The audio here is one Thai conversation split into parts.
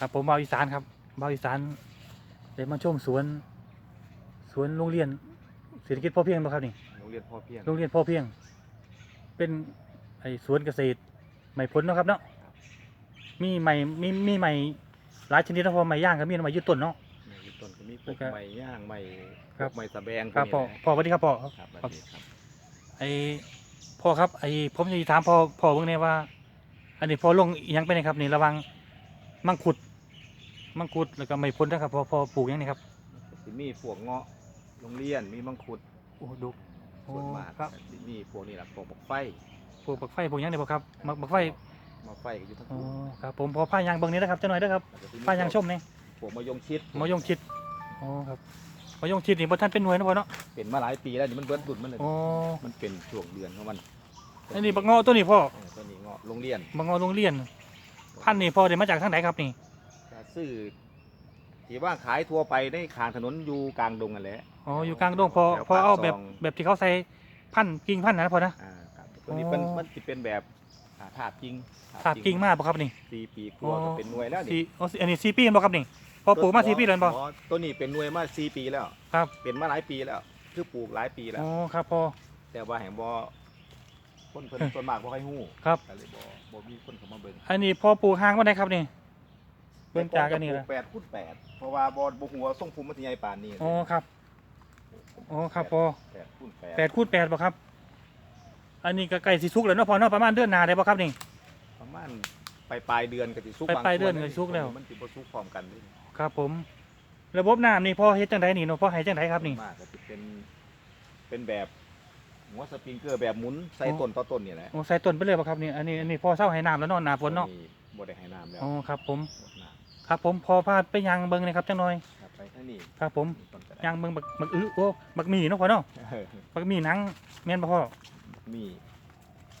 ครับผมบาวอีสานครับบาวอีสานได้มาชมสวน สวนโรงเรียนเศรษฐกิจพอเพียงบ่ครับนี่โรงเรียนพ่อเพียงโรงเรียนพอเพียง เป็นไอ้สวนเกษตรใหม่ผลเนาะครับเนาะมีใหม่มีมีใหม่หลายชนิดนะพอใหม่ย่างก็มีใหม่ยืดต้นเนาะในยุคต้นก็มีพวแล้วกก็ไม้ย่างไม้ครับพวกไม้สะแบงครับพพ่อวกนี้พ่อสวัสดีครับพ่อนะครับสวัสดีครับ ไอ้พ่อครับไอ้ผมจะถามพ่อพ่อเบิ่งเนี่ยว่า อันนี้พ่อลงอิหยังไปนะครับนี่ระวังมังคุด มังคุดแล้วก็ไม่พ้นนะครับพ่อพ่อปลูกหยังนี่ครับสิมีพวกเงาะโรงเรียนมีมังคุดโอ้ดูส่วนมากครับสิมีพวกนี้แหละพวกบักไฟปลูกบักไฟปลูกหยังนี่บ่ครับบักบักไฟมาไฟก็อยู่ทั้งอ๋อคู่ครับผมพอผ้ายางเบิ่งนี้นะครับเจ้าหน่อยเด้อครับแล้วก็สิมีผ้ายางชมนี่พวกมะยงชิดมายงชิดอ๋อครับมายงชิดนี่บ่ทันเป็นหน่วยนะพ่อเนาะเป็นมาหลายปีแล้วนี่มันเบิดดุดมันเลยอ๋อมันเป็นช่วงเดือนของมันอันนี้บักเงาะตัวนี้พ่อเออตัวนี้เงาะโรงเรียนบักเงาะโรงเรียนพันธุ์นี่พ่อได้มาจากทางไหนครับนี่ก็ ซื้อที่ว่าขายทั่วไปในข้างถนนอยู่กลางดงกันแหละ อ๋ออยู่กลางดงพอแถวพอเอาแบบปากซองแบบที่เขาใส่พันธุ์กิ่งพันธุ์นะพ่อนะ อ่าครับตัวนี้เป็นอ๋อ มันจะเป็นแบบอ่าถาดจริงถาดกิ่งมาบ่ครับนี่สี่ปีกลัวาก็เป็นหน่วยแล้วสี่นี่อ๋ออันนี้สี่ปีบ่ครับนี่ พอปลูกมาสี่ปีแล้วบ่อ๋อตัวนี้เป็นหน่วยมาสี่ปีแล้ว ครับเป็นมาหลายปีแล้วคือปลูกหลายปีแล้ว อ๋อครับพอ แต่ว่าแห่งบ่คนเพิ่น ส่วนมากบ่ค่อยฮู้ครับ ก็เลยบ่บ่มีคนเข้ามาเบิ่งอันนี้พอปลูกห่างบ่ได้ครับนี่ เบิ่งจากอันนี้แต่ละก่จะปลูก8คูณ8เพราะว่าบ่บ่ฮู้ว่าทรงภูมิมันสิใหญ่ปานนี้อ๋อครับอ๋อครับพอ8คูณแปดคูณแปดบ่ครับ อันนี้ก็ใกล้สิสุกแล้วเนาะพอเนาะประมาณเดือนหน้าได้บ่ครับนี่ ประมาณปลายปลายๆเดือนก็สิสุกปลายบางปลายเดือนส่วก็สิสุกแล้ว มันสิบ่สุกพร้อมกันเลยครับผม ระบบน้ำนี่พอเฮ็ดจังไดนี่เนาะพอให้จังไดครับนี่ส่วมากก็สิเป็นเป็นแบบหัวสปริงเกอร์แบบหมุนใส่อ๋อ ต้นต่อต้นนี่แหละโอ้ใส่ต้นไปเลยบ่ครับนี่อันนี้อันนี้พอเศร้าให้น้ำแล้วเนาะหน้าฝนเนาะบ่ได้ให้น้ำแล้วอ๋อครับผม หมดน้ ครับผมพอพาไปยังเบิ่งเลยครับจังหน่อยำครับไปทางนี้ครับผมมีต้นกระดาษยังเบิ่งบักบักอื้อโอ้บักหมี่เนาะพ่อเนาะเออบักหมี่หนังแม่นบ่พ่อมี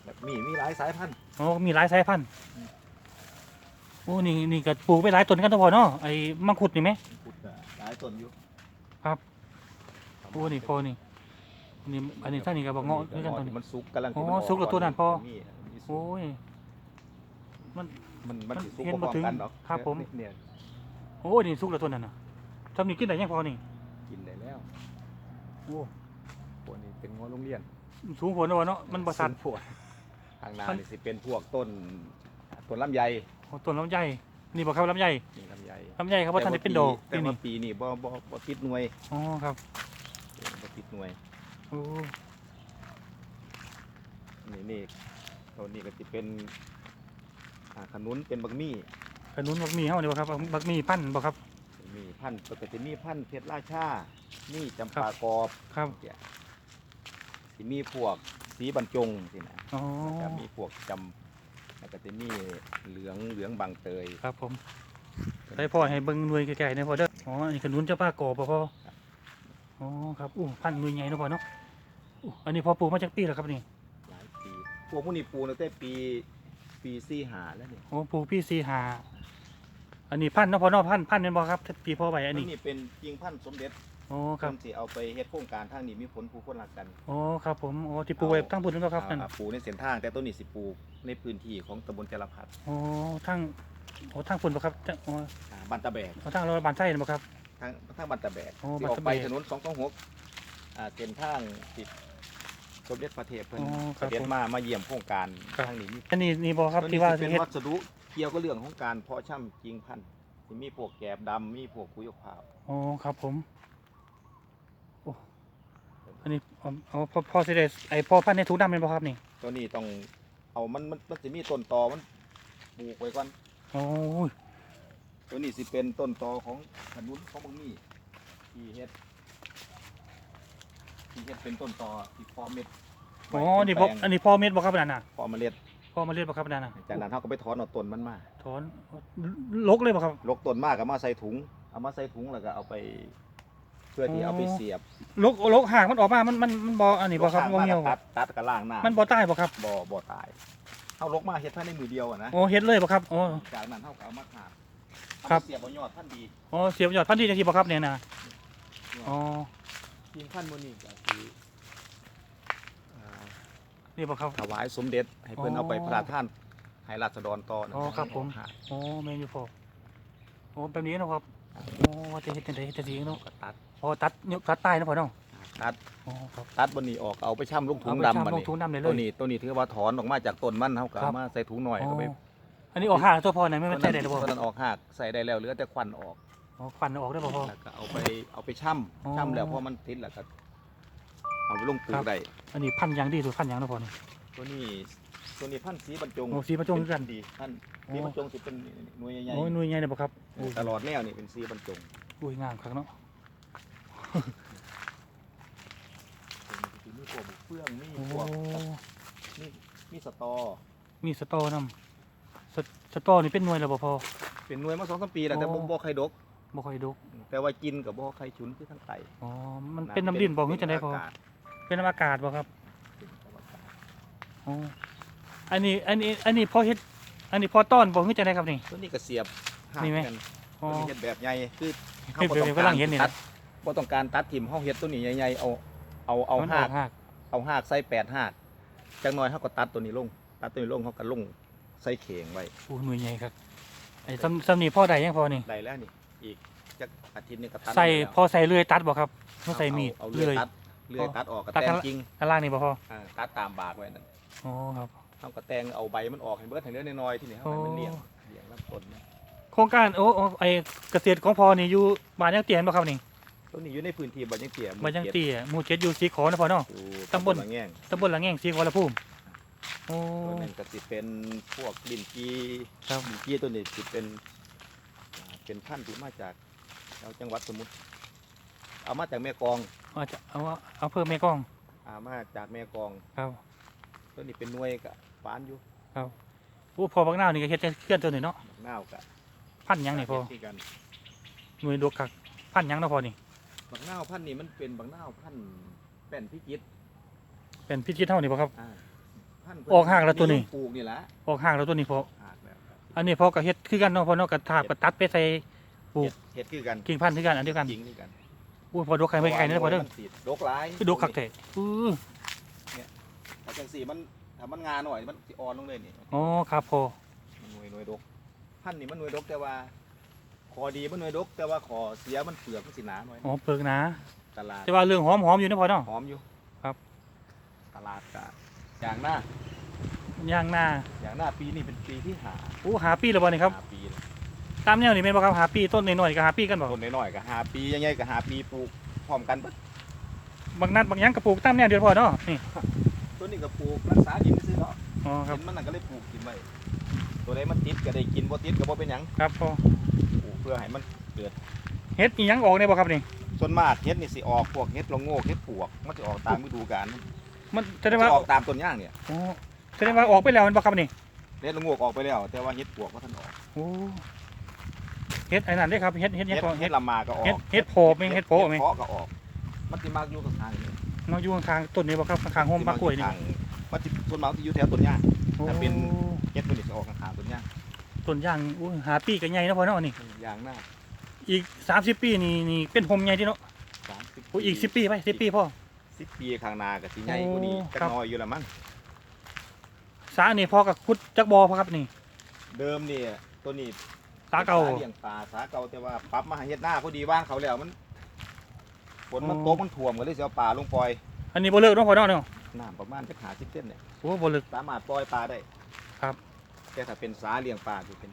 แบบมีมีหลายสายพันธุ์โอ้มีหลายสายพันธุ์โอ้นี่นี่ก็ปลูกไปหลายต้นกันเนาะพ่อเนาะไอ้มังคุดนี่ไหม พุทธหลายต้นอยู่ครับ โอ้นี่พ่อนี่อันนี้อันนี้ท่างนี้ก็บอกเงาะด้วยกันตัวนี้ มันสุกกำลังอ๋อที่มันสุกกับตัวนั้นพอ มีมีสุโอ้กยมัน มันมันมันสิสุกเห็นพร้บ่อมถึงกันเนาะครับผม เนี่ย โอ้ยนี่สุกแล้วตัวนั้นน่ะทำนี่กินได้ยังพอนี่กินได้แล้วโอ้พวกนี้เป็นงอโรงเรียนสูงผลเนาะเนาะมันบ่สันพวกทางนามันนี่สิเป็นพวกต้นต้นลำไยโอ้ต้นลำไยนี่บ่ครับลำไยนี่ลำไยลำไยครับว่าท่านได้เป็นดอกแต่ปีว่านี้ปีนี้บ่บ่บ่ติดหน่วยอ๋อครับบ่ติดหน่วยโอ้นี่นี่ตัวนี้ก็สิเป็นอ่าขนุนเป็นบักมี่ข นุนบักหมี่เฮานี่บ่ครับบักหมี่พันธุ์บ่ครับ มีพันธุ์ปกติมีพันธุ์เพชรราชานี่จำครับปากอบครับ เนี่ยสิมีพวกสีบรรจงสินะอ๋อ แล้วก็มีพวกจำแล้วก็จะมีเหลืองเหลืองบางเตยครับผมได้พ่อให้เบิ่งหน่วยไกลๆหนะพ่อเด้อ อ๋อ อันนี้ขนุนเจ้าป้ากอบบ่พ่อ อ๋อ ครับอู้พันธุ์หน่วยใหญ่เนาะพ่อเนาะอู้อันนี้พ่อปลูกมาจากปีแล้วครับนี่หลายปีพวกมุนีปูตั้งแต่ปีปีสี่หาแล้วเนี่ยโอ้ปลูกพี่สี่หา อันนี้พันธุ์เนาะพ่อเนาะพันธุ์พันธุ์แม่นบ่ครับปีพ่อไว้อันนี้นี่เป็นจริงพันธุ์สมเด็จอ๋อครับเพิ่นสิเอาไปเฮ็ดโครงการทางนี้มีผลผู้คนรักกันอ๋อครับผมอ๋อที่ปลูกไว้ตั้งบุญนั่นบ่ครับนั่นอ่าปลูกในเส้นทางแต่ต้นนี้สิปลูกในพื้นที่ของตำบลจรพัฒน์อ๋อทั้งอ๋อทั้งฝุ่นบ่ครับทั้งอ๋ออ่าบ้านตะแบกอ๋อทั้งเราบ้านไส้นั่นบ่ครับ ทางทางบ้านตะแบกอ๋อที่บ้านออกตะแบกไปถนน226อ่าเส้นทางติดสมเด็จพระเทพเพิ่นอ๋อคเสรับด็จผมมามาเยี่ยมโครงการครับ ทางนี้มีอันนี้นี่บ่ครับตัวที่นี้ว่าสิเป็นเฮ็ดวัสดุ เกี่ยวกับเรื่องของการเพาะช่ำจริงพันธุ์ที่มีพวกแกบดำมีพวกคุยกขาวอ๋อครับผมโอ้อันนี้อ๋ออ๋อพ่อพ่อสิได้ไอ้พ่อพันธุ์ในถุงดำเป็นบ่ครับนี่ตัวนี้ต้องเอามันมันมันสิมีต้นตอมันปลูกไว้ก่อนโอ้ยตัวนี้สิเป็นต้นตอของขนุนของบางมีที่เฮ็ดที่เฮ็ดเป็นต้นตอที่เพอเม็ดอ๋อไว้นี่เป็บ่แปลงอันนี้พ่อเม็ดบ่ครับอันนั่นน่ะเพอเมล็ด พ่อเมาเรียบ่ครับอันนั่นน่ะจากนั้นเขาก็ไปถอนเอาต้นมันมาถอนลกเลยบ่ครับ ลกต้นมากก็มาใส่ถุง เอามาใส่ถุงแล้วก็เอาไป เพื่อที่อ๋อเอาไปเสียบ ลกลกหากมันออกมา มันมันมันบ่อันนี้บ่ครับลบ่กข้างเหี่ยวมาก็ตัดตัดกับล่างหน้ามันบ่ตายบ่ครับบ่บ่ตายเอาลกมาเฮ็ดภายในมือเดียวอะนะโอ้เฮ็ดเลยบ่ครับอ๋อจากนั้นเขาก็เอามาขาดครับเอามาเสียบเอายอดท่านดีอ๋อเสียบยอดพันธุ์ดีจังซี่บ่ครับเนี่ยน่ะอ๋อจริงขั้นมันนี่ก็คืออ่า นี่บ่ครับ ถวายสมเด็จให้เพิ่นอ๋อเอาไปพระราชทานให้ราษฎรต่อนะอ๋อครับผมหาอ๋อแม่นอยู่พ่ออ้แบบนี้เนาะครับโอ้ว่าจะเฮ็ดจังได๋เฮ็ดจังซี่เนาะก็ตัดพอตัดยกตัดใต้เนาะพ่อเนาะตัดอ๋อครับตัดบนนี้ออกเอาไปช่ำลงถุเอางไปดำชำบัดลงนี้ถุงดำได้เลตัวย นี้ตัวนี้ถือว่าถอนออกมาจากต้นมันเขาก็ครัเอาบมาใส่ถุงหน่อยก็ไปอ๋ออันนี้ออกห่างตัวพ่อไหนไม่ไม่ใช่ได้หรือตัเปวล่านั้นออกหากใส่ได้แล้วเหลือแต่ควันออก อ๋อควันออกได้บ่พ่อ แล้วก็เอาไปเอาไปช่อ๋อำช่ำแล้วพอมันติดแล้วก็ เอาไปลงปลูครักบได้อันนี้พันธุ์หยังดีสุดพันธุ์หยังเนาะพ่อนี่ ตัวนี้ตัวนี้พันธุ์สีบรรจงโอ้สีบรรจงคือกัน ดีพันธุ์อ๋อสีบรรจงสิเป็นหน่วยใหญ่โอ้ยหน่วยใหญ่เลยบ่ครับๆตลอดแนวนี่เป็นสีบรรจงอุ้ยงามครับเนาะมีพวกเฟื่องมีโอ้พวกมีมีสตอ มีสตอนำสสตอนี่เป็นหน่วยแล้วบ่พ่อเป็นหน่วยมาสองสามปีแล้วแต่โอ้บ่บ่ใครดก บ่ค่อยดุแต่ว่ากินกับบ่ใครฉุนคือทั้งไตอ๋อมันเป็นน้ำดินบ่คือจังได๋พ่อเป็นากาศ เป็นน้ำอากาศบ่ครับเป็นอากาศอ๋ออันนี้อันนี้อันนี้พ่อเฮ็ดอันนี้พ่อต้อนบ่คือจังได๋ครับนี่ ตัวนี้ก็เสียบหักมีไหม กันอ๋อ ตัวนี้เฮ็ดแบบใหญ่คือเฮ็ดแบบกำลังเห็นนี่นะ ตัดบ่ต้องการตัดถิ่มเฮาเฮ็ดตัวนี้ใหญ่ๆเอาเอาเอามันหากหากเอาหากใส่แปดหากจังน้อยเฮาก็ตัดตัวนี้ลง ตัดตัวนี้ลงเฮาก็ลงใส่เข่งไว้โอ้หน่วยใหญ่ครับไอ้ซ้ำซ้ำนี่พ่อได้ยังพ่อนี่ ได้แล้วนี่อีกจักอาทิตย์หนึงก็ตัดใส่ได้แล้วพอใส่เลื่อยตัดบ่ครับพอใส่มีดเอาเลื่เลื่ออยยตัด เลื่อยตัดออกก็ตัดแตข้างงจริงข้างล่างนี่บ่พ่ออ่าตัดตามบากไว้นั่นอ๋อครับเฮาก็แตงเอาใบมันออกให้เบิดให้เหลือน้อยๆที่นี่เฮาให้มันเลี้ยงเลี้ยงลำต้นนะโครงการโอ้โอ้ไอ้เกษตรของพ่อนี่อยู่บ้านยังเตียนบ่ครับนี่ตัวนี้อยู่ในพื้นที่บ้านยังเตี้ยหมู่บ้านยังจ็ดเตียหมู่เจ็ดอยู่สีขอนะพ่อเนาะ อยู่ตำบลละแง่งตำบลละแง่งสีขอละภูมิโอ้ตัวนั้นก็สิเป็นพวกลิ้นจีครับลิ้นจีตัวนี้สิเป็นอ่าเป็นพันธุ์ที่มาจากแถวจังหวัดสมุทร เอามาจากแม่กลองเอาจะเอาเอาเพิ่มแม่กล้องเอามาจากแม่กลองครับตัวนี้เป็นหน่วยกับฟานอยู่โอ้พ่อบักนาวนี่ก็เฮ็ดจังเคลื่อนตัวนี่เนาะนาวกับพันธุ์หยังนี่พ่อที่กันหน่วยดวกคักพันธุ์หยังเนาะพ่อนี่บักนาวพันธุ์นี้มันเป็นบักนาวพันธุ์แป้นพิจิตรเป็นพิจิตรเท่านี่บ่ครับ อ่าพันธุ์ออกห่างแล้วตัวนี้นิยมปลูกนี่แหละออกห่างแล้วตัวนี้พ่อห่างแล้วครับอันนี้พ่อก็เฮ็ดคือกันเนาะพ่อเนาะก็ทาบก็ตัดไปใส่ ปลูก เฮ็ดเฮ็ดคือกันกิ่งพันธุ์คือกันอันเดียวกันจริงคือกันโอ้ยพอดกไข่ไม่ไข่เด้อพ่อเด้อมันติดดกหลายคือดกคักแท้อื้อถ้าจังสีมันถ้ามันงาหน่อยมันสิอ่อนลงเลยนี่อ๋อครับพ่อมันหน่วยหน่วยดกพันธุ์นี่มันหน่วยดกแต่ว่าขอดีมันหน่วยดก แต่ว่าขอเสียมันเปลือกมันสิหนาหน่อยอ๋อเปิกหนะตลาดแต่ว่าเรื่องหอมหอมอยู่นะพ่อเนาะหอมอยู่ครับ ตลาดกะอย่างหน้าย่างหน้าอย่างหน้าปีนี้เป็นปีที่หาโอ้หาปีแล้วบ่นี่ครับหาปีแล้ว ตามแนวนี่แม่นบ่ครับหาปีต้นน้อยๆก็หาปีกันบ่ต้นน้อยๆก็หาปียังไงก็หาปีปลูกพร้อมกันเบิดบางนัดบางหยังก็ปลูกตามแนวเดียวพ่อเนาะนี่ต้นนี้ก็ปลูกรักษาดินซื้อๆเนาะอ๋อครับ เห็นมันนั่นก็เลยปลูกกินไว้ตัวใดมันติดก็ได้กินบ่ติดก็บ่เป็นหยังครับพ่อปลูกเพื่อให้มันเฮ็ดอีหยังออกได้บ่ครับนี่ ส่วนมากเฮ็ดนี่สิออกพวกเฮ็ดละโงกเฮ็ดปวกมันจะออกตามฤดูกาลมันมันแสดจะงว่าออกตามต้นย่างเนี่ยโอ้แสดงว่าออกไปแล้วมันบ่ครับนี่เฮ็ดละโงกออกไปแล้ว แต่ว่าเฮ็ดปวกบ่ทันออกโอ้ เฮ็ดไอ้นั่นเด้ครับเฮ็ดเฮ็ดหยังเฮ็ดพ่อเฮ็เฮ็ดดลำมาก็ออกเฮ็ดเฮ็ดโผบไหมเฮ็ดโผล่ไหมเพาะก็ออกมันสิมากอยู่ข้างๆนี่เนาะอยู่ข้างๆต้นนี้บ่ครับข้างๆโฮมบักกล้วยนี่ข้างๆมันสิส่วนมากสิอยู่แถวต้นย่างโอ้ถ้าเป็นเฮ็ดมันสิออกข้างๆต้นย่างต้นย่างอู้หาปีก็ใหญ่เนาะพ่อเนาะนี่ย่างหน้าอีก30ปีนี่นี่เป็นโฮมใหญ่ที่เนาะ30โอ้อีก10ปีไป10ปีพ่อ10ปีข้างหน้าก็สิใหญ่กว่านี้โอ้จักครับหน้อยอยู่ละมั้งสานี่พ่อก็ขุดจักบ่อพ่อครับนี่ เดิมนี่ตัวนี้ สาเก่าป็นเลี้ยงปลาสาเก่าแต่ว่าปรับมาให้เฮ็ดหน้าพอดีว่างเขาแล้วมันฝนมันอ๋อ ตกมันท่วมก็เลยสิเอาปลาลงปล่อยอันนี้บ่เลิกเนาะพ่อเนาะเนาะน้ำประมาณจัก50เซนเนี่ยโอ้บ่เลิก สามารถปล่อยปลาได้ครับ แต่ถ้าเป็นสาเลี้ยงปลาจะเป็น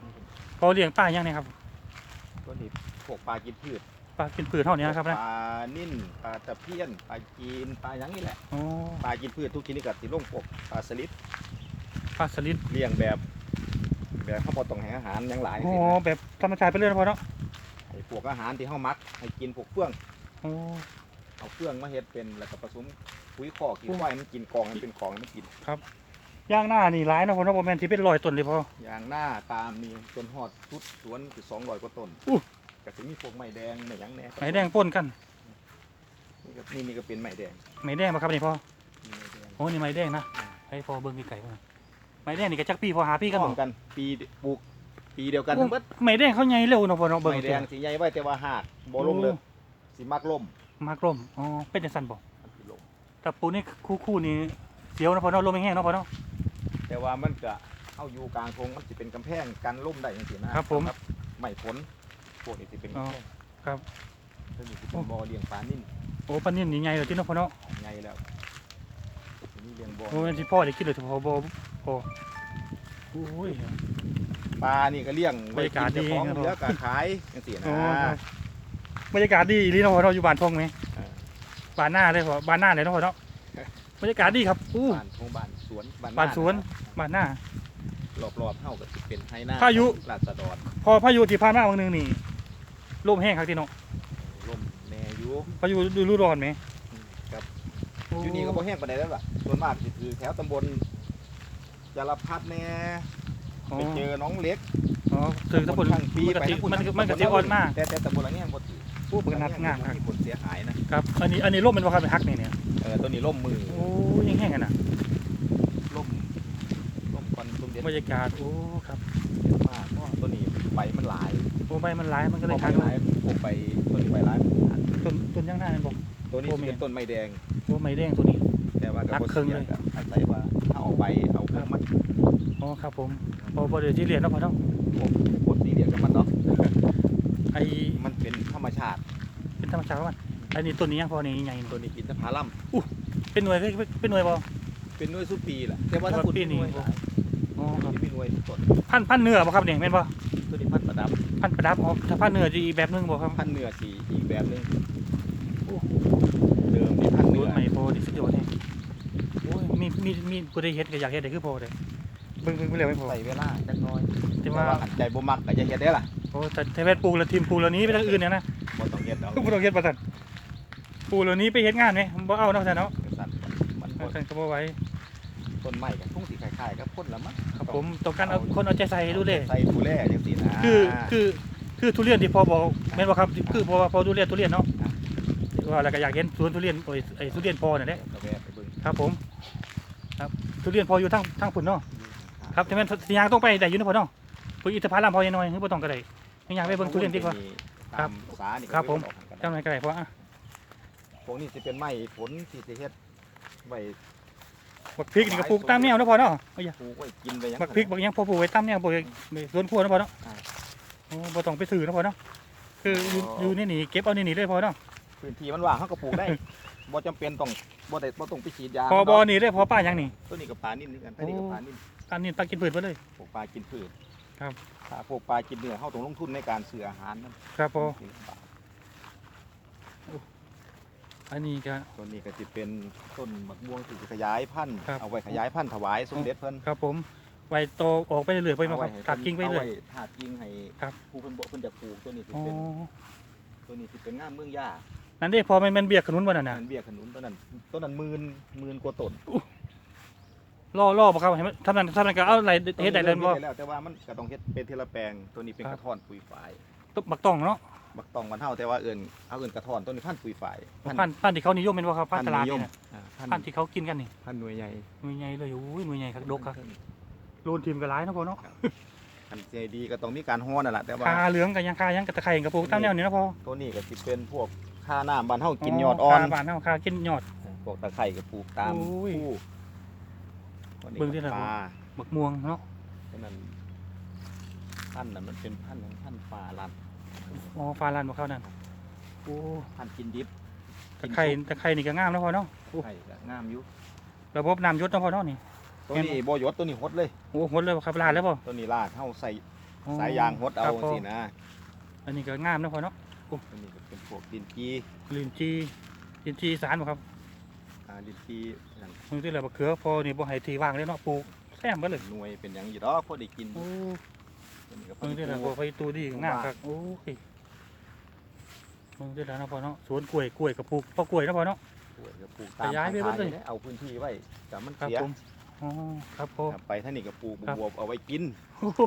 พอเลี้ยงปลาอย่างนี้ครับตัวนี้พวกปลากินพืชปลากินพืชเท่านี้นะครับนะปลานิ่นปลาตะเพียนปลาจีนปลาหยังนี่แหละโอ้ปลากินพืชทุกชนิดก็สิลงพวกปลาสลิดปลาสลิดเลี้ยงแบบ แบบเขาบ่ต้องให้อาหารหยังหลายโอ้สินะแบบธรรมชาติไปเรื่อยนะพ่อเนาะให้พวกอาหารที่เฮามักให้กินพวกเฟื่องโอ้เอาเฟื่องมาเฮ็ดเป็นแล้วก็ผสมปุ๋ยคอกขี้ควายให้มันกินกองให้มันเป็นของให้มันกินย่างหน้านี่หลายเนาะพ่อเนาะบ่แม่นสิเป็นร้อยต้นเลยพ่ออย่างหน้าตามนี่จนฮอดชุดสวนคือ200กว่าต้นอู้ ก็สิมีพวกไม้แดงไม้หยังแหน่ไหมแดงป่นกันนี่ก็นี่นี่ก็เป็นไม้แดงไหมแดงบ่ครับนี่พ่อนี่ไม้แดงโอ้นี่ไหมแดงนะให้พ่อเบิ่งไกลๆพ่อ ไหมแดงนี่ก็จักปีพอหาปีกันพร้บ่อมกัน ปีปลูกปีเดียวกันทั้งเบิดไหมแดงเขาใหญ่เร็วเนาะพ่อเนาะเบิ่งไม้แดงสีใหญ่ไว้แต่ว่าหากบ่ลงเลยสิมักล่มมากร่มอ๋อเป็นจังซั่นบ่มันสิลงแต่ปูนี่คู่ๆนี่เสียวนะพ่อเนาะลมแห้งๆเนาะพ่อเนาะ แต่ว่ามันก็เอาอยู่กลางทงมันสิเป็นกำแพงกันล่มได้จังซี่นะครับผมไม่ฝนพวกนี้สิเป็นอ๋อแข้งครับ ตัวนี้สิเป็นบ่อเลี้ยงปลานิ่นโอ้ปลานิ่นนี่ใหญ่เลยที่เนาะพ่อเนาะใหญ่แล้วตัวนี้เลี้ยงบ่อ โอ้ยที่พ่อได้กินเลยที่พ่อบ่ พ่อโอ้ยปลานี่ก็เลี้ยงบรรยากาศดีไว้นเจ้ของครับเหลือก็ขายจังซี่นะโอ้ครับบรรยากาศดีอีหลีเนาะพ่อเนาะอยู่บ้านทงไหมเออบ้านหน้าเลยพ่อบ้านหน้าเลยเนาะพ่อเนาะบรรยากาศดีครับอู้ บ้านของบ้านสวนบ้านสวนะบ้านหน้า รอบๆเฮาก็สิเป็นไฮนาพายุราษฎรพอพายุที่ผ่านมาวันหนึงนี่ลมแห้งครับที่เนาะลมแน่อยู่พายุฤดูร้อนไหมครับโอ้อยู่นี่ก็บ่แห้งปานใดแล้วล่ะส่วนมากสิคือแถวตำบล จารพัดแน่อ๋อไปเจอน้องเล็กอ๋อถึงตะบนทางปีมันไปก็สิทางพุ่มันก็ทางมันก็สิอ่อนมาก แต่แต่ตำบลละแง่บ่ถือผู้ประนัดงามครับมีผลเสียหายนะครับ อันนี้อันนี้ร่มเป็นว่าครับเป็นฮักนี่เนี่ยเออตัวนี้ล่มมือ โอ้ยยังแห้งกันนะล่มล่มควันต้มเด็ดบรรยากาศโอ้ครับมากเพราะตัวนี้ใบมันหลายโอ้ใบมันหลายมันก็พเลยอใบคักหลายพวกใบต้นใบหลายมันหักต้นต้นยังหน้านั่นบอกตัวนี้โอ้สิแม่เป็นต้นไม้แดงโอ้ไม้แดงตัวนี้ แต่ว่าหักับกครึ่งเลยกับอาศัยว่าถ้า เอาใบเอาเครื่องมันอ๋อครับผมพอพอเดี๋ยวที่เรียนเนาะพอเนาะพวกสีเหลี่ยมกับมันเนาะไอ้มันเป็นธรรมชาติ เป็นธรรมชาติของมันอันนี้ต้นนี้ยังพอนี่ใหญ่ตัวนี้อินทผลัมเป็นหน่วยเป็นหน่วยบ่เป็นหน่วยสุปีแหละแต่ว่าถ้าแต่ว่าคุณปีนี้หน่วยหลายอ๋อครับตัวนี้เป็นหน่วยต้นพันพันเนื้อบ่ครับเนี่ยแม่นบ่ตัวนี้พันธุ์ประดับ พันประดับอ๋อถ้าพันเนื้อจะอีกแบบนึงบ่ครับพันธุ์เนื้อสีอีกแบบหนึงเดิมนี่พันธุ์รุ่เนื้นอใหม่พอดิสุดยอดแท้โอ้ย มีมีมีผู้ใดเฮ็ดก็อยากเฮ็ดได้คือพอเลยเบิ่งเบิ่งไปแล้วไม่พอ ใส่เวลาจักหน้อยแต่ว่าหันใจบ่มักก็จะเฮ็ดได้ล่ะโอ้แต่แต่แม่นปลูกแล้วทีมปลูกแล้วหนี้ไปทางอื่นเนี่ยนะบ่ต้องเฮ็ดเอาบ่ต้องเฮ็ดบ่ซั่นปลูกแล้วหนี้ไปเฮ็ดงานไหมบ่เอาเนาะซั่นเนาะสั่นมันบ่ซั่นก็บ่ไหวต้นไม้กับทุ่งสีคล้ายๆกับคนละมั้งครับผมต้องการเอาคนเอาใจใส่ดูแลใส่ดูแลจังซี่นะคือคือคือทุเรียนที่พอบอกแม่นบ่ครับคือพอพอดูแลทุเรียนเนาะว่าแล้วก็อยากเห็นสวนทุเรียนโอ้ยไอ้ทุเรียนพอนั่นแหละก็แวะไปเบิ่งครับผม ครับทุเรียนพออยู่ทางทางพุ่นเนาะครับแต่แม่นสิยางต้องไปได้อยู่เนาะพ่อเนาะเพิ่นอิทธิพาลามพอยังน้อยคือบ่ต้องก็ได้ยังอยากไปเบิ่งทุเรียนดีกว่า ครัตาบมสานี่ก็ครับผมเดินออกกันจังไหนก็ได้เพราะอะพวกนี้สิเป็นไม้ผลที่สิเฮ็ดไว้บักพริกนี่ก็ปลูกตามแนวเนาะพ่อเนาะเอาอย่าปลูกไว้กินไปยังบักพริกบักหยังพอปลูกไว้ตามแนวปลูกไว้ในสวนครัวเนาะพ่อเนาะอ่าโอ้บ่ต้องไปซื้อเนาะพ่อเนาะคืออยู่อยู่ในนี่เก็บเอาในนี่เลยพ่อเนาะพื้นที่มันว่างเฮาก็ปลูกได้ บ่จำเป็นต้องบ่ได้บ่ต้องไปฉีดยาพอบ่เนาะนี่เลยพอป้าหยังนี่ ตัวนี้ก็ปลานิ่นนี่กันอันนี้ก็ปลานิ่นอันนี้ปลากินพืชไปเลย พวกปลากินพืชครับ ถ้าพวกปลากินเนื้อเฮาต้องลงทุนในการซื้ออาหารนั่นครับพออันนี้ก็ ตัวนี้ก็สิเป็นต้นมะม่วงที่สิขยายพันธุ์ครับ เอาไว้ขยายพันธุ์ถวายสมเด็จเพิ่นครับผมไว้โตออกไปเรื่อยๆไปมาครับให้ตัดกิ่งไปเอาเรื่อไว้ยถาดกิ่งให้ครับ ผู้เพิ่นบอกเพิ่นจะปลูกตัวนี้สิอ๋อเป็นตัวนี้สิเป็นงามเมืองย่า นั่นเด้พอมันมันเบียกขนุนบ่นั่นน่ะมันเบี้ยขนุนต้นนั้นต้นนั้นหมื่นหมื่นกว่าต้นล่อล่อบ่ครับให้มันทำนั้นทำนั้นก็เอาอะไรเฮ็ดได้เลยบ่ แล้วแต่ว่ามันก็ต้องเฮ็ดเป็นทีละแปลงตัวนี้เป็นครักบ ระท่อนปุ๋ยฝายตบักต้องเนาะบักตองมันเท่าแต่ว่าเอิ้นเอาเอิ้นกระท่อนต้นนี้พันธุ์ปุ๋ยฝายพันธุ์พันธุ์ที่เขานิยมเป็นบ่ครับพันธุ์ตลาดนิยนี่มน่ะอ่าพันพันธุ์ธุ์ที่เขากินกันนี่พันธุ์หน่วยใหญ่หน่วยใหญ่เลยโอ้ยหน่วยใหญ่ครับดกครับโลนทีมก็หลายเนาะพ่อเนาะพันธุ์ใจดีก็ต้องมีการฮ้อนนั่นแหละแต่ว่า คาเหลืองกับยังคายังกับตะไคร้กับปลูกตามแนวนี้เนาะพ่อตัวนี้ก็สิเป็นพวก ค่าน้ำบ้านเฮากินยอดอ่อนคาบานเฮาคากินยอด พวกตะไคร้ก็ปลูกตามโอ้ยคู่ตัวนี้เบิ่งที่ก็ไหน ปลาบักม่วงเนาะตัวนั้นพันธุ์นั้นมันเป็นพันธุ์ของพันธุ์ปลาลัดอ๋อฟาลานบ่เข้านั่นโอ้พันธุ์กินดิบตะไคร้ตะไคร้นี่ก็งามเนาะพ่อเนาะไข่ก็งามอยู่ระบบน้ำยศเนาะพ่อเนาะนี่ ตัวนี้บ่หยศตัวนี้หดเลย โอ้หมดเลยบ่ครับลาดแล้วบ่ตัวนี้ลาดเฮาใส่อ๋อสายยางหดเอาครับพ่อสินะอันนี้ก็งามเนาะพ่อเนาะ ตัวนี้ก็เป็นพวกดินจีลินจีลินจีอีสานบ่ครับอ่าดินจีนั่นมึงที่เหลือบักเขือพอนี่บ่ให้ที่ว่างเลยเนาะปลูกแซมเบิดเลยหน่วยเป็นหยังอยู่ดอกพอได้กินโอ้ตัวนี้ก็มึงที่เหลือพับ่นธุ์ไฟตูดีก็งามครับโอ้ยมึงที่เหลือเนาะพ่อเนาะสวนกล้วยกล้วยกับปลูกพ่อกล้วยเนาะพ่อเนาะ ปลูกก็ปลูกขยายไปเบิดเลย ทงๆเอาพื้นที่ไว้แต่มันครับเสียผมอ๋อครับพ่อครับไปท่างนี้ก็ปลูกครับ บวบเอาไว้กิน โอ้โห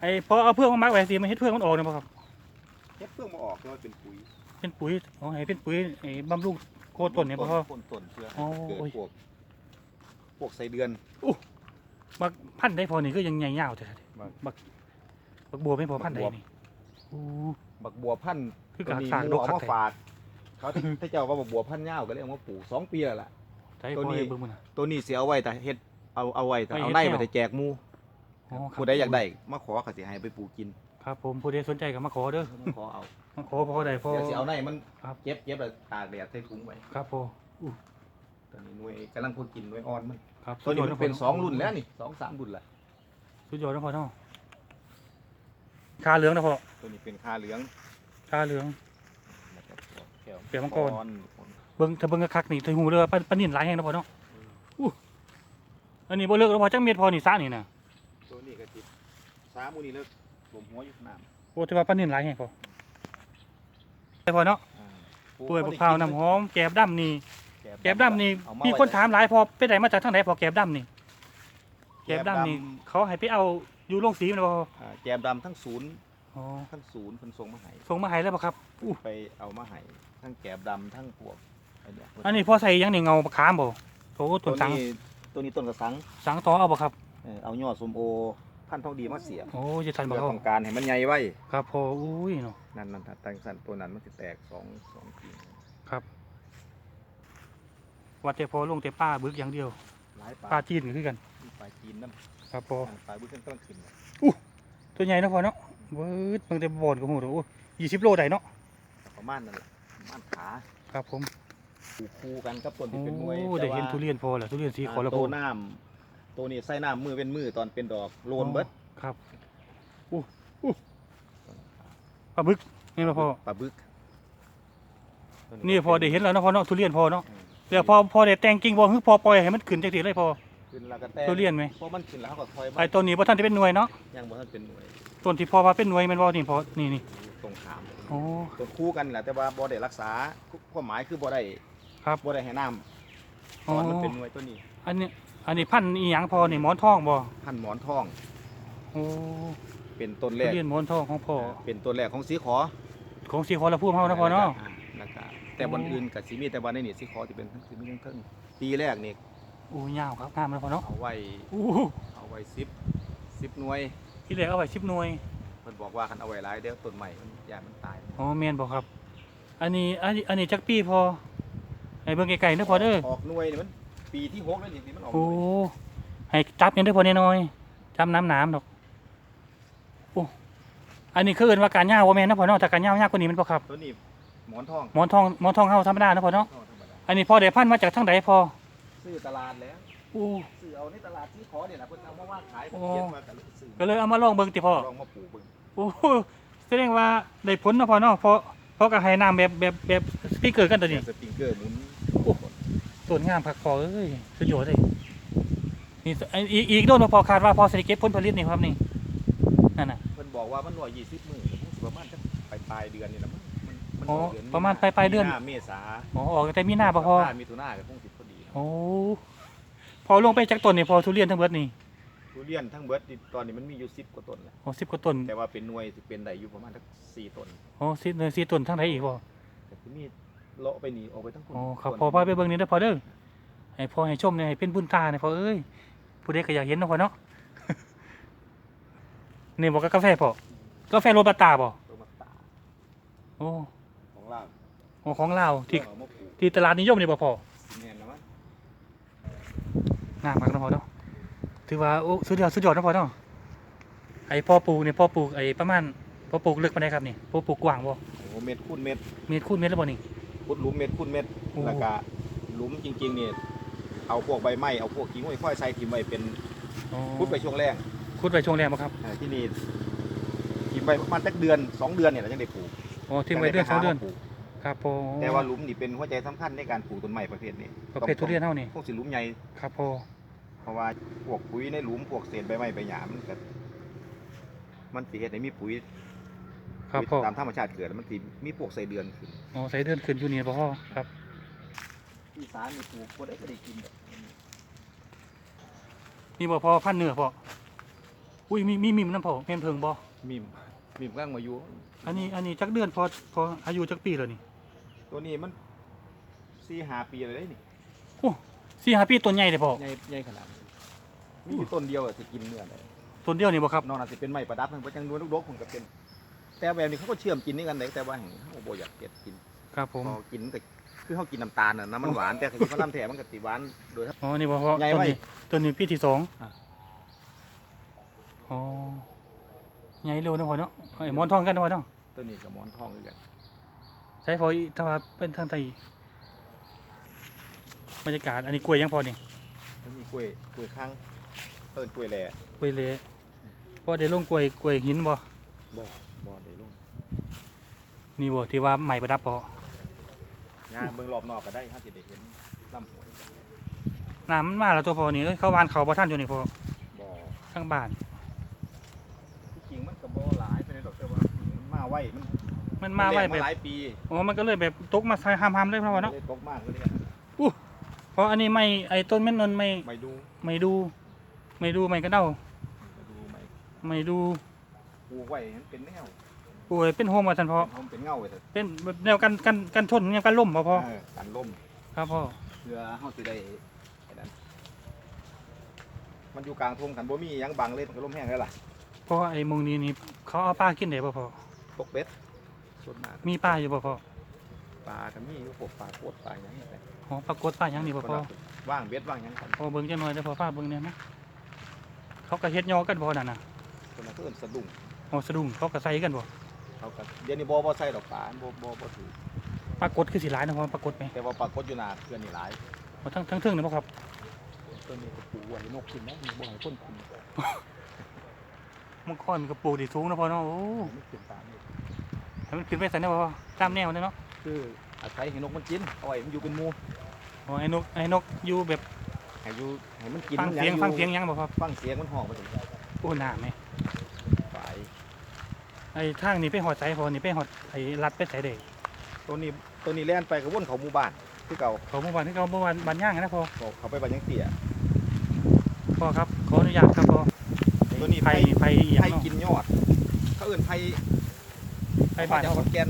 ไอ้พอเอาเพื่องมามักไว้สิมันเฮ็ดเพื่องมันออกเนี่ยบ่ครับ เฮ็ดเพื่อมาออกแล้วเป็นปุ๋ยเป็นปุ๋ยอ๋อให้เป็นปุ๋ยไอ้บำรุงโคนต้นเนี่ยบ่พ่อ ต้นต้นเพื่อให้อ๋อเกิดโอ้ย พวกพวกไส้เดือน บักพันธุ์ได้พอนี่คือยังใหญ่ยาวแท้บักๆบักบักบัวไม่พอพันธุ์ใดบักบัวนี่โอ้ บักบัวพันธุ์คือตัวการนี้สร้างหดมูอกเอาคักมาแท้ ฝากเขาที่ที่เจ้าว่าบักบัวพันธุ์ยาวก็เลยเอามาปลูกสองปีแล้วล่ะ ใช่ตัวพอนี้ให้เบิ่งมื้อน่ะ ตัวนี้เสียเอาไว้แต่เฮ็ดเอาเอาไว้แต่ไว้เอาเฮ็ดในแนว ไปแต่แจกหมูอ๋อครับผู้ใดอยากได้มาขอเขาสิให้ไปปลูกกิน ครับผมผู้ใดสนใจก็มาขอเด้อขอเอามาขอพอได้พอ เดี๋ยวสิเอาในมันครับ เก็บเก็บแล้วตากแดดใส่ถุงไว้ครับพออู้ตอนนี้หน่วยกำลังพอกินหน่วยอ่อนมันครับตัวนี้มันเป็นสุดยสดะองรุ่นแล้วนี่สองสามรุ่นละสุดยอดนะพ่อเนาะคาเหลืองนะพ่อตัวนี้เป็นคาเหลืองคาเหลืองแล้วก็พวกแก้วเปลือกมังกรอ่อนเบิ่งถ้าเบิ่งคักๆนี่ถึงหูเลยว่าปลาปลานิ่นหลายแห่งนะพ่อเนาะอู้อันนี้บ่เลิกแล้วพ่อจังเม็ดพ่อนี่ซ่านี่นะตัวนี้ก็ติดสามมูนี่เลิก ผมหัวอยู่น้ำโอ้แต่ว่าปลานิ่นหลายแห่งพ่อแต่พ่อเนาะอ่าเปื่อยมะพร้าวน้ำหอมแกบดำนี่แกบดำนี่เอมีไว้คนถามหลายพอไปไหนมาจากทางไหนพอแกบดำนี่แกแกบบดำดำนี่เขาให้ไปเอาอยู่โรงสีมันบ่อ่าแกมดำทั้งศูนย์อ๋อทั้งศูนย์เพิ่นส่งมาให้ส่งมาให้แล้วบ่ครับอู้ไปเอามาให้ทั้งแกบดำทั้งพวกอันเนี้ยอันนี้พอใส่หยังนี่เงาขามบ่โถต้ตัวนสังนี้ตัวนี้ต้นกระสังสังต่อเอาบ่ครับเออเอายอดส้มโอ พันธุ์ทองดีมาเสียบโอ้ยจะทันบ่เพื่อเขาต้องการให้มันใหญ่ไว้ครับพออุ้ยเนาะนั่นนั่นถ้าแต่งสั้นตัวนั้นมันจะแตกสองสองกิ่งครับว่าแต่พอลงแต่ป้าบึกอย่างเดียว หลายปป้าลาจีนก็คือกันมีปลาจีนน้ครับพอำปลาบึ้งกำลังขึ้นตัวใหญ่เนาะพอเนาะเบิดเบิ่งแต่บ่อนก็ฮู้ดอกโอ้ยี่สิบโลได้เนาะประมาณนั่นแหละประมาณขาครับผม คู่คู่กันกับต้นโอ้ที่เป็นหน่วยได้เห็นแต่ว่าทุเรียนพอแล้วทุเรียนสีขอละโตพอน้ำ ตัวนี้ใส่น้ำมือเป็นมือตอนเป็นดอกโลนเบิดครับอู้อู้ปลาบึกนี่มาพอปลาบึกนี่พอได้เห็นแล้วเนาะพอเนาะทุเรียนพอเนาะอืมเดี๋ยวพอพอได้แต่งกิ่งบ่คือพอปล่อยให้มันขึ้นจังซี่เลยพอขึ้นแล้วก็แตกทุเรียนไหมเพราะมันขึ้นแล้วเขาก็ถอยมาไอ้ต้นนี้บ่ทันจะเป็นหน่วยเนาะยังบ่ทันเป็นหน่วยต้นที่พอว่าเป็นหน่วยแม่นบ่นี่พอนี่นี่ตรงขามโอ้ต้นคู่กันแหละแต่ว่าบ่ได้รักษาความหมายคือบ่ได้ครับบ่ได้ให้น้ำตอ๋ออนมันเป็นหน่วยตัวนี้ อันนี้ อันนี้พันธุ์อีหยังพอนี่หมอนทองบ่พันหมอนทอง โอ้เป็นต้นแรทุกเรียนหมอนทองของพ่อเป็นต้นแรกของสีขอของสีขอละพูมเฮานะพ่อเนาะอ่แล้วก็แต่บนอื่นกับสีมีแต่วันนี้นี่สีขอที่เป็นทั้งสีมีทั้งเทิงปีแรกนี่อู้ยาวครับงามเลยพ่อเนาะเอาไว้อู้เอาไว้สิบสิบหน่วย ที่แรกเอาไว้10หน่วยเพิ่นบอกว่าคันเอาไว้หลายเดี๋ยวต้นใหม่มันยามันตายอ๋อแม่นบ่ครับอันนี้อันนี้อันนี้จักปีพอให้เบิ่งไกลๆเด้อพอเด้อออกหน่วยนี่มัน ปีที่หกแล้วนี่นี่มันออกหโอ้น่วยให้จับยังได้อพอน้อยๆจับน้ำน้ำดอก โอ้ อันนี้คือเอิ้นว่าการย่าวบ่แม่นนะพ่อเนาะแต่การย่าวยากกว่านี้มันบ่ครับ ตัวนี้หมอนทองหมอนทองหมอนทองเฮาธรรมดานะพ่อเนาะ ทองธรรมดาอันนี้พอได้พันธุ์มาจากทางใดพอซื้อตลาดแล้วโอ้ ซื้อเอาในตลาดสีขอเนี่ยนะเพิ่นเอามาว่างขายเพิ่นโอ้เขียนมากันซื้อก็เลยเอามาลองเบิ่งติพ่อ ลองมาปลูกเบิ่งโอ้แสดงว่าได้ผลเนาะพ่อเนาะเพราะเพราะก็ให้น้ำแบบแบบแบบสปีกเกอร์กันตัวนี้ สปริงเกอร์หมุนโอ้ ต้นงามผักพอเอ้ยสุดยอดเลยนี่อันอีกอีกโดนบ่พอคาดว่าพอสิได้เก็บผลผลิตนี่ครับนี่นั่นน่ะเพิ่นบอกว่ามันหน่วย20มื้อผมสิประมาณจักปลายปลายเดือนนี่นะมันมันมันอ๋อเดือนประมาณปลายๆเดือนมีนาเมษาอ๋อออกแต่มีหน้าบ่พอถ้ามีตุนากับพงศิษย์พอดีนะโอ้พอลงไปจากต้นนี่พอทุเรียนทั้งเบิดนี่ทุเรียนทั้งเบิดนี่ตอนนี้มันมีอยู่10กว่าต้นแล้วโอ้สิบกว่าต้นแต่ว่าเป็นหน่วยสิเป็นได้อยู่ประมาณสัก4ต้นโอ้สิเลยสี่ต้นทั้งไหนอีกพอแต่ที่มี เลาะไปนี่ออกไปทั้งคนโอ้ครับต้นพอพาไปเบิ่งนี่เด้อพอเด้อให้พ่อให้ชมเนี่ยให้เป็นบุญตาเนี่ยพอเอ้ยผู้ใดก็อยากเห็นเนาะพอเนาะ นี่บอกกับกาแฟพอกาแฟโรบัสต้าบ่ตัวมาตาโอ้ของลาวโอ้ของลาวที่เอามาปลูกที่ตลาดนิยมนี่บ่พอแม่นแล้วมั้งงามมากเนาะพอเนาะ ถือว่าโอ้สุดยอดสุดยอดเนาะพอเนาะ ไอ้พ่อปลูกเนี่ยพ่อปลูกไอ้ประมาณพ่อปลูกลึกปานใดครับนี่พ่อปลูกกว้างบ่โอ้เม็ดคูณเม็ดเมตรคูณเมตรแล้วบ่นี่ ขุดหลุมเม็ดคูณเม็ดโอ้ แล้วก็หลุมจริงๆนี่เอาพวกใบไม้เอาพวกกิ่งห้อยค่อยใส่ทิ่มไว้เป็นอ๋อขุดไปช่วงแรกขุดไปช่วงแรกบ่ครับอ่าที่นี่ทิ่มไปประมาณสักเดือนสองเดือนเนี่ยเราจะได้ปลูกอ๋อทิ้งไว้เดือนสองเดือน ปลูกครับพอแต่ว่าหลุมนี่เป็นหัวใจสำคัญในการปลูกต้นไม้ประเภทนี้ประเภททุเรียนเฮานี่พวกสิหลุมใหญ่ ครับพอเพราะว่าพวกปุ๋ยในหลุมพวกเศษใบไม้ใบหญ้ามันก็มันสิเฮ็ดให้มีปุ๋ยครับปุ๋ยพ่อตามธรรมชาติเกิดแล้วมันสิมีพวกใส่เดือนขึ้น อ๋อใส่เดือนขึ้นอยู่นี่บ่พ่อครับอีสานนี่ปลูกบ่ได้ก็ได้กินแบบนี่บ่พ่อพันธุ์เนื้อพ่ออุ้ยมีมีมีมน้ำพ่อแม่นเพิงบ่มีมมีมกลางมาอยู่อันนี้อันนี้จักเดือนพอพออายุจักปีแล้วนี่ ตัวนี้มันสี่ห้าปีเลยได้นี่โอ้สี่ห้าปีต้นใหญ่เลยพ่อใหญ่ใหญ่ขนาดนี้มีอยู่ต้นเดียวอะสิกินเนื้อได้ต้นเดียวนี่บ่ครับนอกนั้นสิเป็นไม้ประดับมันก็จังนวลลูกดกมันก็เป็น แต่แบบนี้เขาก็เชื่อมกินนี่กันได้แต่ว่าแห่งเขาบ่อยากเก็บกินครับผมพอกินก็คือเขากินน้ำตาลน่ะน้ำมันหวานแต่คือเขาน้ำแถมมันก็ติหวานโดย อ๋อนี่บ่พ่อใหญ่ต้นไว้ นี้ต้นนี้ปีที่สองอะอ๋อใหญ่เร็วนะพ่อเนาะไอ้หมอนทองกันนะพ่อเนาะตัวนี้กับหมอนทองคือกันใช้พออีถ้าว่าเป็นทางไทยบรรยากาศอันนี้กล้วยยังพอนี่มันมีกล้วยกล้วยข้างเอิ้นกล้วยแหล่กล้วยเละพอได้ลงกล้วยกล้วยหินบ่บ่ บ่ได้ลงนี่บ่ที่ว่าใหม่ประดับบ่งานเบิ่งรอบนอกก็ได้ถ้าสิได้เห็นลำห้วยน้ำมันมาแล้วตัวพอนี่เอ้ยเขาวานเขาบ่ทันอยู่นี่พอบ่ข้างบ้านที่จริงมันก็บ่หลายไปในดอกแต่ว่ามันมาไวมันมันมาไว้แรงแบบหลายปีโอ้มันก็เลยแบบตกมาใส่ห้ามๆเลยเพราะว่าเนาะเลยตกมากเลยเนี่ยเพราะอันนี้ไม่ไอ้ต้นเม็ดนนไม่ไม่ดูไม่ดู ไม่ดูไม่กระเด้าไม่ดูไม่ไม่ดู ปลูกไว้ให้มันเป็นแนวป่วยเป็นโฮมว่าท่านพ่อมันเป็นเงาไว้เถอะเป็นแบบแนวกันกันกันชนแนวกันล่มบ่พ่อเออกันลมครับพ่อเพื่อเฮาสิได้ไอ้นั้นมันอยู่กลางทุ่งกันบ่มีหยังบังเลยมันก็ลมแห้งแล้วล่ะเพราะว่าไอ้หมงนี้นี่เขาเอาปลากินได้บ่พ่อตกเบ็ดส่วนมากมีปลาอยู่บ่พ่อปลาก็มีอยู่พวกปลาโคตรปลาหยังนี่แหละอ๋อปรากฏปลาหยังนี่บ่พ่อว่างเบ็ดว่างหยังกันพอเบิ่งจังหน่อยเด้อพ่อฟ้าเบิ่งเนี่ยนะเขาก็เฮ็ดยอกันบ่นั่นน่ะคนนั้นก็เอิ้นสะดุ้ง อ๋อสะดุ้งเขาก็ใส่กันบ่เขาก็เดี๋ยวนี้บ่บ่ใส่ดอกปลาบ่บ่บ่ถือปรากฏคือสิหลายนะพ่อปรากฏไหมแต่ว่าปลากดอยู่หน้าเพื่อนนี่หลายบ่ทั้งทั้งเทึงนี่บ่ครับตัวนี้ก็ปลูกไว้นกกินนะมีบ่ให้คนกินมังค่อนก็ปลูกได้สูงนะพ่อเนาะโอ้ไม่กินตามนี่ให้มันขึ้นไปใส่เนาะพ่อตามแนวเนาะคืออาศัยให้นกมันกินเอาไว้มันอยู่เป็นหมู่อ๋อไอ้นกไอ้นกอยู่แบบให้อยู่ให้มันกินฟังมันเสียงอฟังเสียงหยังบ่ครับฟังเสียงมันห้องมาถึงโอ้น้าแม่ฝ่าย ไอ้ทางนี้ไปหอดไสพ่อนี่ไปหอดไอ้ลัดไปไสเด้ตัวนี้ตัวนี้แล่นไปกระวนเขาหมู่บ้านคือเก่าเขาเมื่อวานที่เขาเมื่อวานบ้านย่างนะพ่อเขาเขาไปบ้านยังเตี้ยพ่อครับขออนุญาตครับพ่อตัวนี้ไผ่ไผ่ไผ่อีหยังไผ่เนาะกินยอด เขาเอื่นไผ่ไผ่บ้านเขเขาจะขอนแก่น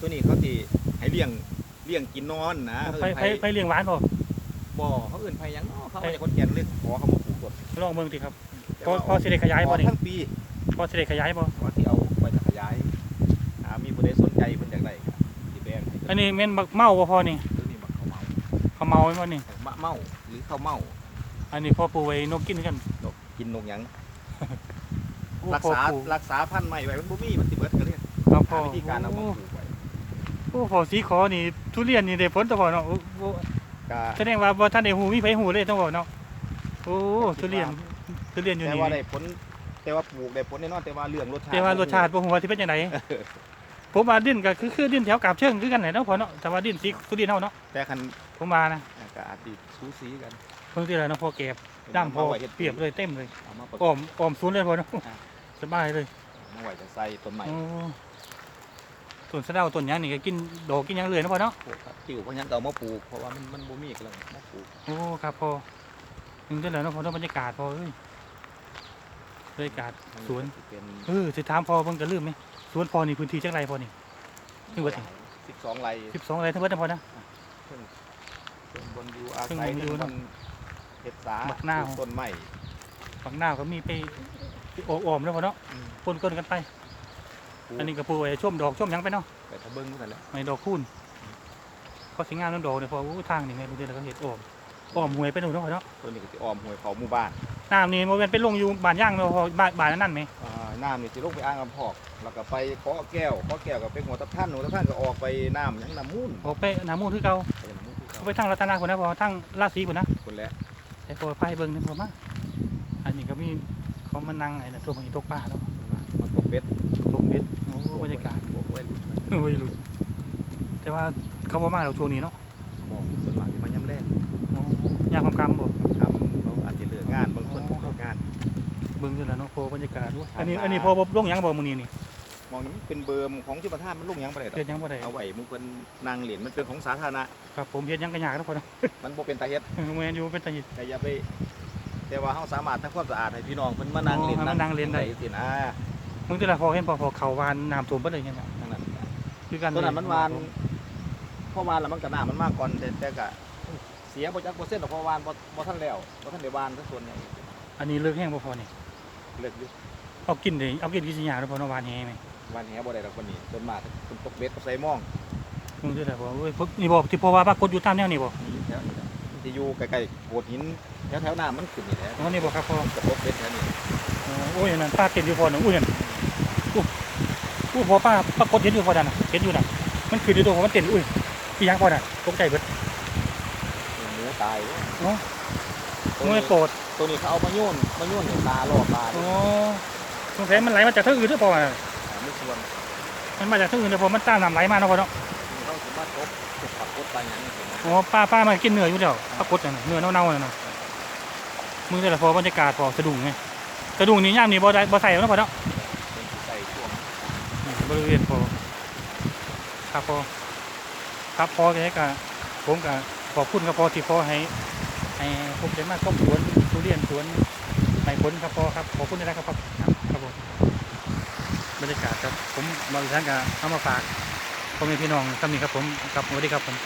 ตัวนี้เขาตีให้เลี้ยงเลี้ยงกินนอนนะเขาไผ่เอื่นไผ่ไผ่ไผ่เลี้ยงหวานพ่อบ่เขาเอื่นไผ่หยังเนาะเขาเอาจากขอนแก่นเลยขอเขามาปลูกก่อนลองเบิ่งติครับแต่พอว่าพอสิได้ขยายบ่นี่ทั้งปี พอสิได้ขยายบ่ว่าที่เอาไปจะขยายอ่ามีผู้ใดสนใจเพิ่นอยากได้ก็สิแบ่งให้อันนี้แม่นบักเมาบ่พ่อนี่ตัวนี้บักข้าวเมาเขาเมาไว้บ่นี่ มะเมาหรือข้าวเมาอันนี้พ่อปลูกไว้นกกินกันนกกินนกหยังโอ้รักพ่อษาปลูกรักษาพันธุ์ใหม่ไว้มันบ่มีมันสิเบิดก็เรียกครับพ่อหาวิธีการเอามาโอ้ปลูกไว้โอ้พ่อสีขอนี่ทุเรียนนี่ได้ผลตะพ่อเนาะโอ้โอ้ก็แสดงว่าบ่ทันได้หูมีไผหูเลยต้องบอกเนาะโอ้ทุเรียนทุเรียนอยู่แต่นี่ว่าได้ผล แต่ว่าปลูกได้ผลแน่นอนแต่ว่าเรื่องรสชาติแต่ว่ารสชาติบ่ฮู้ว่าสิเป็นจังไดผมว่าดินก็คือคือดินแถวกาบเชิงคือกันแหละเนาะพ่อเนาะแต่ว่าดินสีทุเรียนเฮาเนาะแต่คันผมว่านะก็อาจสิสูสีกันเพิ่งที่แล้วเนาะพ่อเก็บดำพอมาไว้ฮ็ดเปรียบเลยเต็มเลยเอามาประกอ้ออบมอ้อมศูนย์เลยพ่อเนาะอ่าสบายเลยมาไว้จะใส่ต้นใหม่โอ้ต้นสะเดาต้นหยังนี่ก็กินดอกกินหยังเลยเนาะพ่อเนาะพวกครับจิ๋วเพราะงั้นก็เอามาปลูกเพราะว่ามันมันบ่มีกันแล้วมาปลูก โอ้ครับพ่อถึงที่แล้วเนาะพ่อเนาะบรรยากาศพ่อเอ้ย บรรยากาศสวนสิเป็นเออสิถามพ่อเบิ่งก็ลืมไหมสวนพ่อนี่พื้นที่จักไรพ่อนี่ถึงว่า12ไร่12ไร่ทั้งหมดนะพ่อนะเครื่องเครื่องบนอยู่อาเครื่องศัยบนอยู่เครื่องบนเฮ็ดสาบักนาวปลูต้นไม้ฝั่งหน้าก็มีไปอ้อมๆแล้วพ่อเนาะอืมปนๆกันไปปลูกอันนี้ก็ปลูกไว้ช่วมดอกช่วมหยังไปเนาะไปทะเบิ่งนั่นแหละไม่ดอกคูณเขาสิงามน้ำดอกเนี่ยพออู้ทางนี่แม่ดูเดี๋ยวเราก็เห็ดอ้อมอ้อมหวยไปหนูเนาะพ่อเนาะตัวนี้ก็สิอ้อมห้วยเขาหมู่บ้าน น้ำนี่โมเป็นไปลงอยู่บ้านย่างเนาะพอบ้านบ้านนั้นไหมอ่าน้ำนี่สิลงไปอ่างลำพอกแล้วก็ไปเคาะแก้วเคาะแก้วก็ไปหัวตะพันหัวตะพันก็ออกไปน้ำหยังน้ำมูลออกไปน้ำมูลคือเก่าไปน้ำมูลที่เขาเขาไปทางรัตนาคนนะพอทางราศีคนนะคนแล้วไอ้พอไปเบิ่งนี่พอมาอันนี้ก็มีเขามานั่งไอ้น่ะตัวมันตกปลาแล้วมันตกเบ็ดตกเบ็ดโอ้บรรยากาศพวกไว้โอ้ยลุแต่ว่าเขาบ่มาเราช่วงนี้เนาะบอกส่วนมากที่มันย่ำแรกโอ้ยามคำกำบ่ครับเข เบิ่งอยู่แล้วเนาะพอบรรยากาศด้วยอันนี้ครับอันนี้พอบ่ลงหยังบ่มื้อนี้นี่มองนี้มันเป็นเบอร์ของที่ประธานมันลงหยังไปเลยเฮ็ดหยังบ่ได้เอาไว้มึงเป็นนางเหรียญมันเป็นของสาธารณะ ครับผมเฮ็ดหยังก็ยากแล้วพอเนาะ มันบ่เป็นตาเฮ็ดแม่นอยู่เป็นตาหิด แต่อย่าไป แต่ว่าเขาสามารถทำความสะอาดให้พี่น้องเพิ่นมานั่งเล่นอ๋อให้มานั่งเล่นได้ สินะมึงแต่ละพอเห็นพอพอเขาวานน้ำท่วมเบ่ได้ยังไงนั่นน่ะคือกันตัวนั้นมันวานพอวานแล้วมันก็น้ำมันมากก่อนแต่แต่ก็เสียบ่จักเปอร์เซ็นต์หรอกเพราะวานบ่บ่ทันแล้วบ่ทันได้วานซะส่วนใหญ่อันนี้เลิกแห้งบ่พอนี่ เลิกอยู่เอากินเลยเอากินกินสิยาแล้วพอเนาะวานแห้งไหมวานแหบ่ได้ดอกคนนี้ส่วนมากเพิ่นตกเบ็ดกับใส่หม่องมึงแต่ละพอเอ้ยพวกนี่บ่ที่พอว่าปรากฏอยู่ตามแนวนี่บ่มีแถวนี้แหละที่อยู่ใกล้ๆโขดหินแถวๆหน้ามันขึ้นนี่แหละอ๋อนี่บอกครับพ่อ กับรถเป็นแถวนี้อ๋อโอ้ยนั่นป้าเต็นอยู่พอหนึ่งอุ้ยนั่นอู้อู้พอป้าปรากฏเห็นอยู่พอนั่นน่ะเห็นอยู่น่ะมันคือในตัวของมันเต็นอุ้ยพี่ยังพอน่ะตกใจเบิดหมูตายเว้ยเนาะ ตัวงูนี้ไม่โปรดตัวนี้เขาเอามาโยนมาโยนในตาล่อปลาอ๋อสงสัยมันไหลมาจากทางอื่นหรือเปล่าอะไม่ส่วนมันมาจากทางอื่นเดี๋ยวพอมันตามน้ำไหลมาเนาะพอเนาะเขาสามารถพบถูกขับรถไปอย่างนี้เห็นไหมอ๋อป้าป้ามากินเนื้ออยู่เดียวปรากฏน่ะเนื้อเน่าๆน่ะนะมึงแต่ละพอบรรยากาศพอสะดุ้งไงสะดุ้งนี่ย่ามนี่บ่ได้บ่ใส่แล้วเนาะพอเนาะเป็นใส่ช่วงนี่บริเวณพอครับพอครับพอแค่กะผมกะขอบคุณครับพอที่พอให้ ให้ผมได้มาก้มสวนทุเรียนสวนไม้ผลครับพอครับขอบคุณนะครับครับครับผมบรรยากาศครับผมบริษัทกะเอามาฝากพ่อแม่พี่น้องท่านี่ครับผมครับสวัสดีครับผม